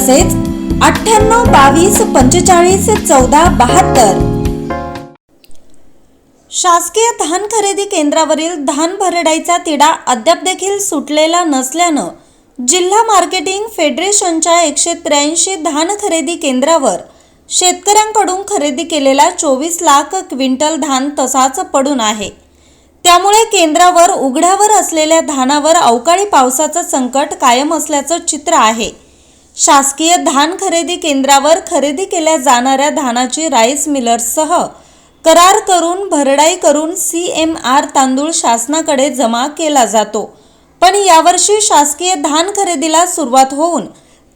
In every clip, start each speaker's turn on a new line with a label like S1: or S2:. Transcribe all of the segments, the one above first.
S1: तसेच अठ्ठ्याण्णव बावीस पंचेचाळीस चौदा बहात्तर. शासकीय धान खरेदी केंद्रावरील धान भरडाईचा तिढा अद्याप देखील सुटलेला नसल्यानं जिल्हा मार्केटिंग फेडरेशनच्या एकशे त्र्याऐंशी धान खरेदी केंद्रावर शेतकऱ्यांकडून खरेदी केलेला चोवीस लाख क्विंटल धान तसाच पडून आहे. त्यामुळे केंद्रावर उघड्यावर असलेल्या धानावर अवकाळी पावसाचं संकट कायम असल्याचं चित्र आहे. शासकीय धान खरेदी केंद्रावर खरेदी केल्या जाणाऱ्या धानाची राईस मिलर्ससह करार करून भरडाई करून सी एम आर तांदूळ शासनाकडे जमा केला जातो. पण यावर्षी शासकीय धान खरेदीला सुरुवात होऊन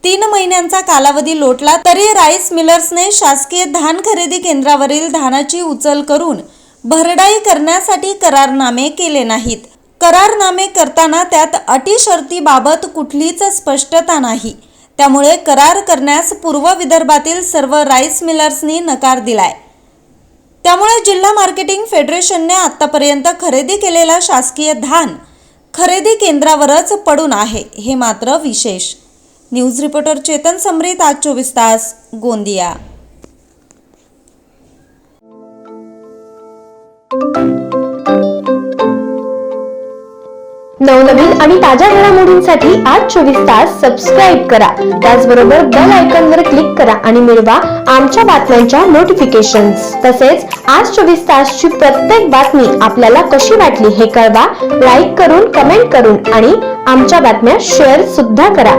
S1: तीन महिन्यांचा कालावधी लोटला तरी राईस मिलर्सने शासकीय धान खरेदी केंद्रावरील धानाची उचल करून भरडाई करण्यासाठी करारनामे केले नाहीत. करारनामे करताना त्यात अटी शर्तीबाबत कुठलीच स्पष्टता नाही. त्यामुळे करार करण्यास पूर्व विदर्भातील सर्व राईस मिलर्सनी नकार दिलाय. त्यामुळे जिल्हा मार्केटिंग फेडरेशनने आतापर्यंत खरेदी केलेला शासकीय धान खरेदी केंद्रावरच पडून आहे हे मात्र विशेष. न्यूज रिपोर्टर चेतन समरीत आज चोवीस तास गोंदिया.
S2: नवनवीन आणि ताज्या घडामोडींसाठी आज चोवीस तास सबस्क्राईब करा. त्याचबरोबर बेल आयकॉन वर क्लिक करा आणि मिळवा आमच्या बातम्यांच्या नोटिफिकेशन्स तसेच आज चोवीस तासची प्रत्येक बातमी आपल्याला कशी वाटली हे कळवा. लाईक करून कमेंट करून आणि आमच्या बातम्या शेअर सुद्धा करा.